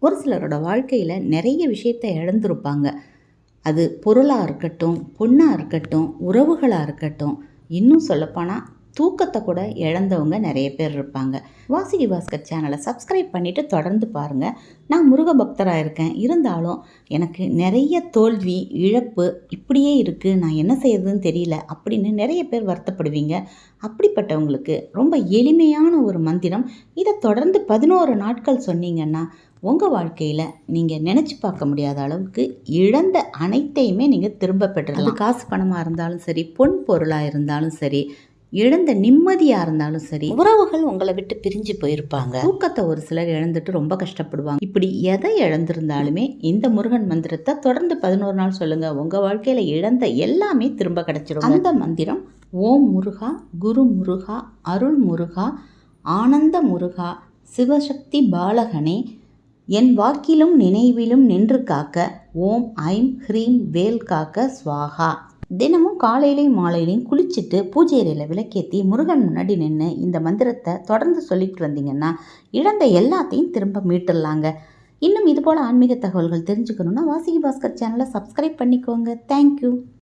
ஒரு சிலரோட வாழ்க்கையில் நிறைய விஷயத்தை இழந்திருப்பாங்க. அது பொருளாக இருக்கட்டும் பொண்ணாக இருக்கட்டும் உறவுகளாக இருக்கட்டும். இன்னும் சொல்லப்போனால் தூக்கத்தை கூட இழந்தவங்க நிறைய பேர் இருப்பாங்க. வாசிகி பாஸ்கர் சேனலை சப்ஸ்கிரைப் பண்ணிவிட்டு தொடர்ந்து பாருங்கள் நான் முருக பக்தராக இருக்கேன். இருந்தாலும் எனக்கு நிறைய தோல்வி இழப்பு இப்படியே இருக்குது நான் என்ன செய்யறதுன்னு தெரியல அப்படின்னு நிறைய பேர் வருத்தப்படுவீங்க. அப்படிப்பட்டவங்களுக்கு ரொம்ப எளிமையான ஒரு மந்திரம். இதை தொடர்ந்து பதினோரு நாட்கள் சொன்னீங்கன்னா உங்கள் வாழ்க்கையில் நீங்கள் நினச்சி பார்க்க முடியாத அளவுக்கு இழந்த அனைத்தையுமே நீங்கள் திரும்ப பெற்றலாம் காசு பணமாக இருந்தாலும் சரி பொன் பொருளாக இருந்தாலும் சரி இழந்த நிம்மதியாக இருந்தாலும் சரி உறவுகள் உங்களை விட்டு பிரிஞ்சு போயிருப்பாங்க. தூக்கத்தை ஒரு சிலர் இழந்துட்டு ரொம்ப கஷ்டப்படுவாங்க. இப்படி எதை இழந்திருந்தாலுமே இந்த முருகன் மந்திரத்தை தொடர்ந்து பதினோரு நாள் சொல்லுங்க. உங்க வாழ்க்கையில இழந்த எல்லாமே திரும்ப கிடைச்சிடும் அந்த மந்திரம் ஓம் முருகா குரு முருகா அருள் முருகா ஆனந்த முருகா சிவசக்தி பாலகனே என் வாக்கிலும் நினைவிலும் நின்று காக்க ஓம் ஐம் ஹ்ரீம் வேல் காக்க ஸ்வாகா. தினமும் காலையிலையும் மாலையிலையும் குளிச்சுட்டு பூஜை அறையில் விளக்கேற்றி முருகன் முன்னாடி நின்று இந்த மந்திரத்தை தொடர்ந்து சொல்லிட்டு வந்தீங்கன்னா இழந்த எல்லாத்தையும் திரும்ப மீட்டுடலாங்க. இன்னும் இதுபோல் ஆன்மீக தகவல்கள் தெரிஞ்சுக்கணுன்னா வாசிகி பாஸ்கர் சேனலை சப்ஸ்கிரைப் பண்ணிக்கோங்க. தேங்க்யூ